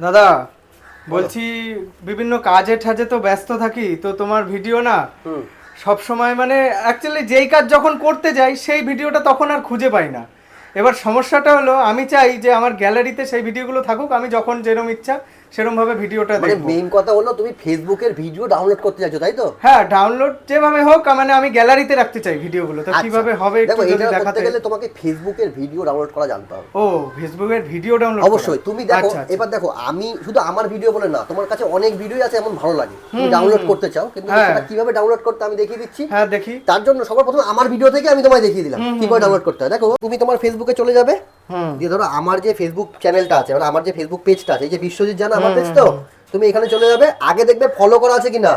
দাদা বলছি বিভিন্ন কাজে ঠাজে তো ব্যস্ত থাকি তো তোমার ভিডিও না সব সময় মানে অ্যাকচুয়ালি যেই কাজ যখন করতে যাই সেই ভিডিওটা তখন আর খুঁজে পাই না। এবার সমস্যাটা হলো আমি চাই যে আমার গ্যালারিতে সেই ভিডিওগুলো থাকুক আমি যখন যেরকম ইচ্ছা সেরকম ভাবে ভিডিওটা মানে দেখব। মেইন কথা হলো তুমি ফেসবুকের ভিডিও ডাউনলোড করতে চাইছো তাই তো? হ্যাঁ ডাউনলোড যেভাবে হোক মানে আমি গ্যালারিতে রাখতে চাই ভিডিওগুলো তো আচ্ছা। কীভাবে হবে একটু যদি দেখাতে গেলে তোমাকে ফেসবুকের ভিডিও ডাউনলোড করা জানতে হবে। ও ফেসবুকের ভিডিও ডাউনলোড অবশ্যই। তুমি দেখো আচ্ছা, আচ্ছা। এবার দেখো আমি শুধু আমার ভিডিও বলে না তোমার কাছে অনেক ভিডিও আছে এমন ভালো লাগে। তুমি ডাউনলোড করতে চাও কিন্তু হ্যাঁ। সেটা কীভাবে ডাউনলোড করতে আমি দেখিয়ে দিচ্ছি। হ্যাঁ দেখি। তার জন্য সবার প্রথমে আমার ভিডিও থেকে আমি তোমায় দেখিয়ে দিলাম। কীভাবে ডাউনলোড করতে হয়? দেখো তুমি তোমার ফেসবুকে চলে যাবে। দিয়ে ধরো আমার যে ফেসবুক চ্যানেলটা আছে মানে আমার যে ফেসবুক পেজটা আছে এই যে বিশ্বজিৎ জানা আমার পেজ তো তুমি এখানে চলে যাবে আগে দেখবে ফলো করা আছে কিনা?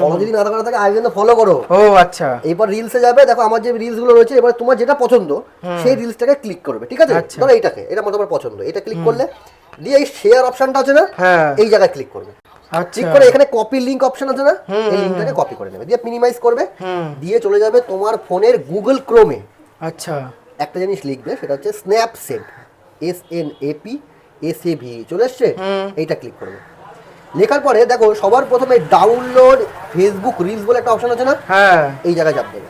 ফলো যদি না করা থাকে আগে কিন্তু ফলো করো। ও আচ্ছা। এরপর রিলসে যাবে দেখো আমার যে রিলসগুলো রয়েছে এবার তোমার যেটা পছন্দ সেই রিলসটাকে ক্লিক করবে ঠিক আছে? আচ্ছা। ধরো এইটাকে এটা আমার তোমার পছন্দ এটা ক্লিক করলে দিয়ে এই শেয়ার অপশনটা আছে না হ্যাঁ। এই জায়গায় ক্লিক করবে। আচ্ছা। ক্লিক করে এখানে কপি লিংক অপশন আছে না এই লিংকটাকে কপি করে নেবে দিয়ে মিনিমাইজ করবে দিয়ে চলে যাবে তোমার ফোনের গুগল ক্রোমে আচ্ছা। একটা জিনিস লিখবে সেটা হচ্ছে Snapchat S N AP S A V চলে এসছে? এইটা ক্লিক করবে। লেখার পরে দেখো সবার প্রথমে ডাউনলোড ফেসবুক রিলস বলে একটা অপশন আছে না? হ্যাঁ। এই জায়গায় চাপ দেবে।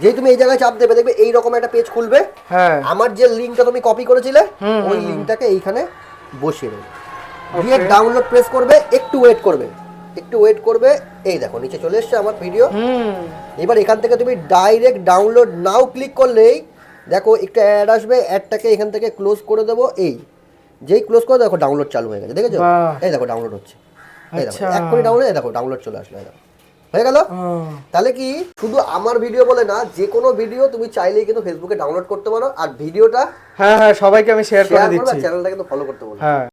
যেই তুমি এই জায়গায় চাপ দেবে দেখবে এই রকম একটা পেজ খুলবে। হ্যাঁ। আমার যে লিঙ্কটা তুমি কপি করেছিলে ওই লিঙ্কটাকে এইখানে বসিয়ে দেবে। দিয়ে ডাউনলোড প্রেস করবে একটু ওয়েট করবে। একটু ওয়েট করবে এই দেখো নিচে চলে এসছে আমার ভিডিও হুম। এবার এখান থেকে তুমি ডাইরেক্ট ডাউনলোড নাও ক্লিক করলেই দেখো একটা অ্যাড আসবে অ্যাডটাকে এখান থেকে ক্লোজ করে দেবো এই। যেই ক্লোজ করে দেখো ডাউনলোড চালু হয়ে গেছে দেখেছ। এই দেখো ডাউনলোড হচ্ছে। এই দেখো আচ্ছা। এক করে ডাউনলোড দেখো ডাউনলোড চলে আসলো দেখো। হয়ে গেল? তাহলে কি শুধু আমার ভিডিও বলে না যে কোনো ভিডিও তুমি চাইলেই কিন্তু ফেসবুকে ডাউনলোড করতে পারো আর ভিডিওটা হ্যাঁ হ্যাঁ সবাইকে আমি শেয়ার করে দিচ্ছি। চ্যানেলটা কিন্তু ফলো করতে বলো। হ্যাঁ।